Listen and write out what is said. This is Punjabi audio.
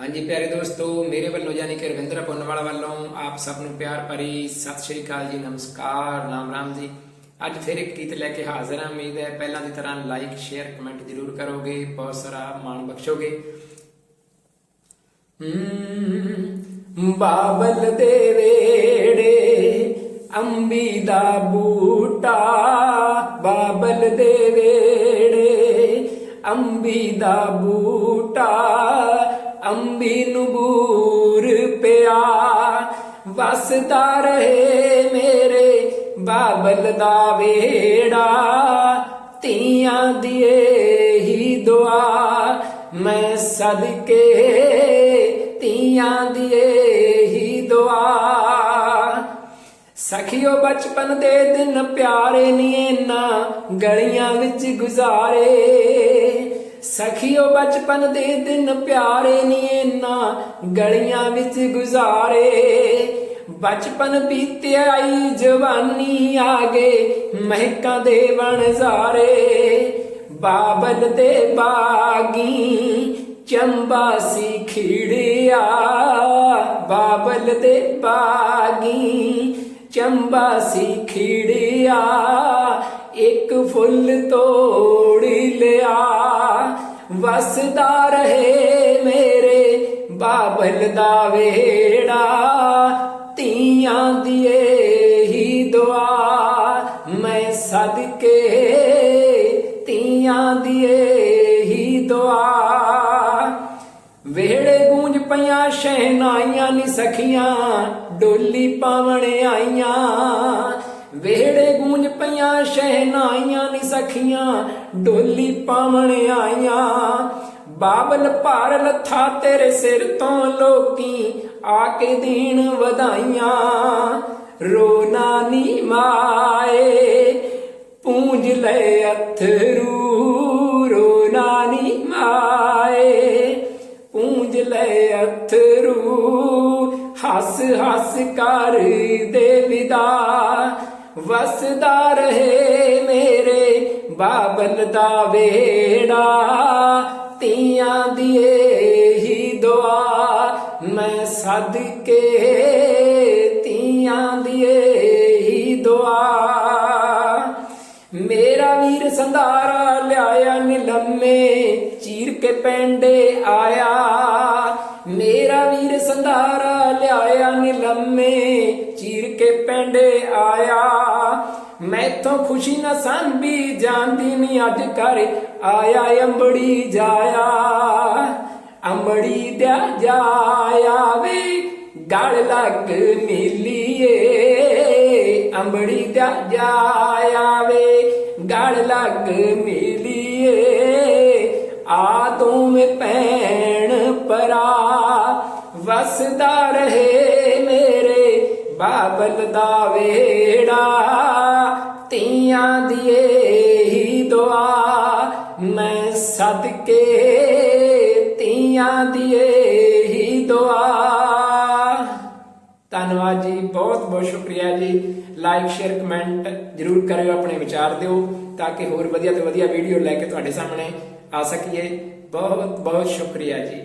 ਹਾਂਜੀ, ਪਿਆਰੇ ਦੋਸਤੋ, ਮੇਰੇ ਵੱਲੋਂ ਯਾਨੀ ਕਿ ਰਵਿੰਦਰ ਪੁੰਨਵਾਲਾ ਵੱਲੋਂ ਆਪ ਸਭ ਨੂੰ ਪਿਆਰ ਭਰੀ ਸਤਿ ਸ਼੍ਰੀ ਅਕਾਲ ਜੀ, ਨਮਸਕਾਰ ਨਾਮ ਰਾਮ ਜੀ। ਅੱਜ ਫਿਰ ਇੱਕ ਗੀਤ ਲੈ ਕੇ ਹਾਜ਼ਰ ਹਾਂ, ਉਮੀਦ ਹੈ ਪਹਿਲਾਂ ਦੀ ਤਰ੍ਹਾਂ ਲਾਈਕ ਸ਼ੇਅਰ ਕਮੈਂਟ ਜ਼ਰੂਰ ਕਰੋਗੇ, ਬਹੁਤ ਸਾਰਾ ਮਾਣ ਬਖਸ਼ੋਗੇ। ਬਾਬਲ ਦੇ ਵੇੜੇ ਅੰਬੀ ਦਾ ਬੂਟਾ, ਬਾਬਲ ਦੇ ਵੇੜੇ ਅੰਬੀ ਦਾ ਬੂਟਾ, ਅੰਬੀ ਨੂੰ ਬੂਰ ਪਿਆ। ਵਸਦਾ ਰਹੇ ਮੇਰੇ ਬਾਬਲ ਦਾ ਵੇੜਾ ਧੀਆਂ ਦੀਏ ਹੀ ਦੁਆ। ਮੈਂ ਸਦਕੇ ਧੀਆਂ ਦੀਏ ਹੀ ਦੁਆ। ਸਖਿਓ ਬਚਪਨ ਦੇ ਦਿਨ ਪਿਆਰੇ ਨੀ ਨਾ ਗਲੀਆਂ ਵਿੱਚ ਗੁਜ਼ਾਰੇ। ਸਖੀਓ ਬਚਪਨ ਦੇ ਦਿਨ ਪਿਆਰੇ ਨੀ ਨਾ ਗਲੀਆਂ ਵਿੱਚ ਗੁਜ਼ਾਰੇ। ਬਚਪਨ ਬੀਤਿਆ ਆਈ ਜਵਾਨੀ ਆ ਗਏ ਮਹਿਕਾਂ ਦੇ ਵਣਜ਼ਾਰੇ ਬਾਬਲ ਦੇ ਬਾਗੀ, ਚੰਬਾ ਸੀ ਖਿੜਿਆ। ਬਾਬਲ ਦੇ ਬਾਗੀ ਚੰਬਾ ਸੀ ਖਿੜਿਆ, ਇੱਕ ਫੁੱਲ ਤੋੜ ਲਿਆ। ਵਸਦਾ ਰਹੇ ਮੇਰੇ ਬਾਬਲ ਦਾ ਵੇੜਾ ਧੀਆਂ ਦੀਏ ਹੀ ਦੁਆ। ਮੈਂ ਸਦਕੇ ਧੀਆਂ ਦੀਏ ਹੀ ਦੁਆ। ਪਈਆਂ, ਸ਼ਹਿਨਾਈਆਂ ਨੀ ਸਖੀਆਂ, ਡੋਲੀ ਪਾਵਣ ਆਈਆਂ। ਵੇੜੇ ਗੂੰਜ ਪਈਆਂ, ਸ਼ਹਿਨਾਈਆਂ ਨੀ ਸਖੀਆਂ, ਡੋਲੀ ਪਾਵਣ ਆਈਆਂ। ਬਾਬਲ ਭਾਰ ਲੱਥਾ ਤੇਰੇ ਸਿਰ ਤੋਂ ਲੋਕੀ ਆ ਕੇ ਦੇਣ ਵਧਾਈਆਂ। ਰੋਣਾ ਨੀ ਮਾਏ, ਪੂੰਜ ਲੈ ਅਥਰੂ ਹੱਸ ਹੱਸ ਕਰ ਦੇ ਵਿਦਾ। ਵਸਦਾ ਰਹੇ ਮੇਰੇ ਬਾਬਲ ਦਾ ਵੇੜਾ ਤੀਆਂ ਦੀਏ ਹੀ ਦੁਆ, ਮੈਂ ਸਦਕੇ ਧੀਆਂ ਦੀਏ ਹੀ ਦੁਆ। ਮੇਰਾ ਵੀਰ ਸੰਧਾਰਾ ਲਿਆਇਆ ਨਿਲੰਮੇ ਚੀਰ ਕੇ ਪੈਂਡੇ ਆਇਆ। ਮੇਰਾ ਵੀਰ ਸੰਧਾਰਾ ਲਿਆਇਆ ਨਿਲੰਮੇ ਚੀਰ ਕੇ ਪੈਂਡੇ ਆਇਆ। ਮੈਥੋਂ ਖੁਸ਼ੀ ਨਾ ਸੰਭੀ ਜਾਂਦੀ ਨਹੀਂ ਅੱਜ ਕਰ ਆਇਆ, ਅੰਬੜੀ ਜਾਇਆ, ਅੰਬੜੀ ਦਿਆ ਜਾਇਆ ਵੇ। ਗਲ ਲੱਗ ਮਿਲੀਏ, ਅੰਬੜੀ ਦਾ ਜਾਇਆ ਵੇ। ਗਲ ਲੱਗ ਮਿਲੀਏ, ਆ ਤੂੰ ਮੇ ਵਸਦਾ ਰਹੇ ਮੇਰੇ ਬਾਬਲ ਦਾ ਵੇੜਾ ਤੀਆਂ ਦੀਏ ਹੀ ਦੁਆ, ਮੈਂ ਸਦਕੇ ਧੀਆਂ ਦੀਏ ਹੀ ਦੁਆ। ਧੰਨਵਾਦ ਜੀ, ਬਹੁਤ ਬਹੁਤ ਸ਼ੁਕਰੀਆ ਜੀ। ਲਾਈਕ ਸ਼ੇਅਰ ਕਮੈਂਟ ਜਰੂਰ ਕਰਿਓ, ਆਪਣੇ ਵਿਚਾਰ ਦਿਓ, ਤਾਂ ਕਿ ਹੋਰ ਵਧੀਆ ਤੋਂ ਵਧੀਆ ਵੀਡੀਓ ਲੈ ਕੇ ਤੁਹਾਡੇ ਸਾਹਮਣੇ ਆ ਸਕੀਏ। ਬਹੁਤ ਬਹੁਤ ਸ਼ੁਕਰੀਆ ਜੀ।